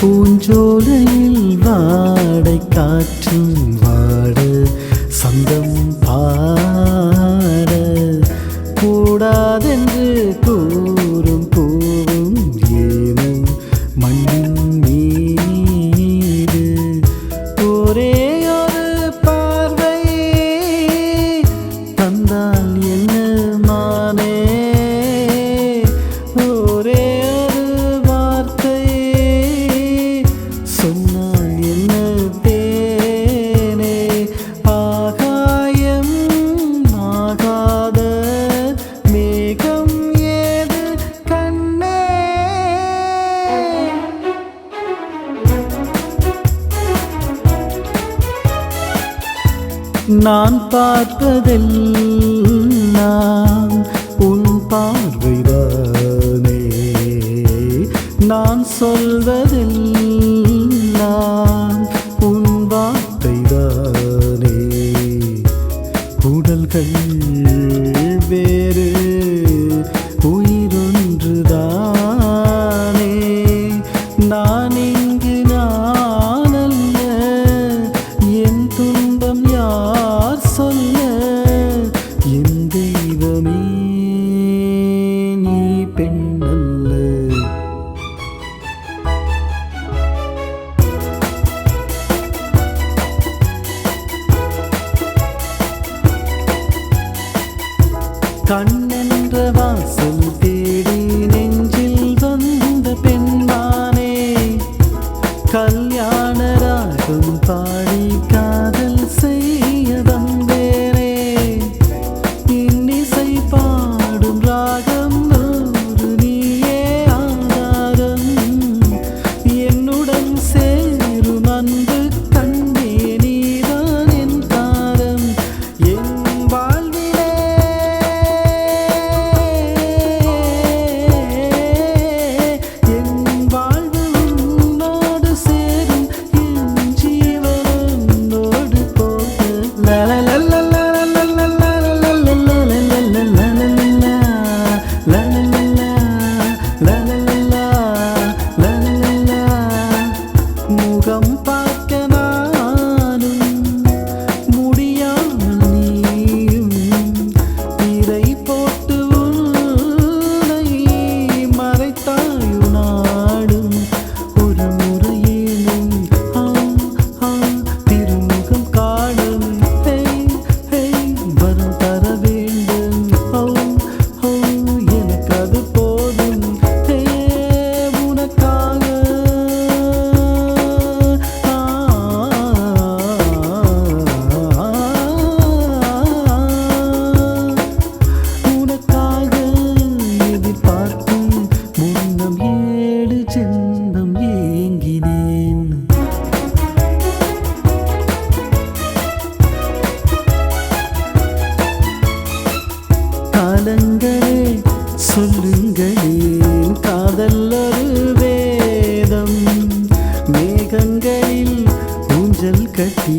பூஞ்சோலையில் வாடை காற்றின் வாட சந்தம் நான் பார்த்ததெல்லாம் உன் பார்வைதானே. நான் சொல்வதெல்லாம் சொல்ல என் தெய்வமே நீ பெண் அல்ல கண்ணென்ற வாசல் தேடி நெஞ்சில் வந்த பெண்மானே கல்யாண ராகம் பாடி காதல் செய்ய வந்த வேதம் மேகங்களில் ஊஞ்சல் கட்டி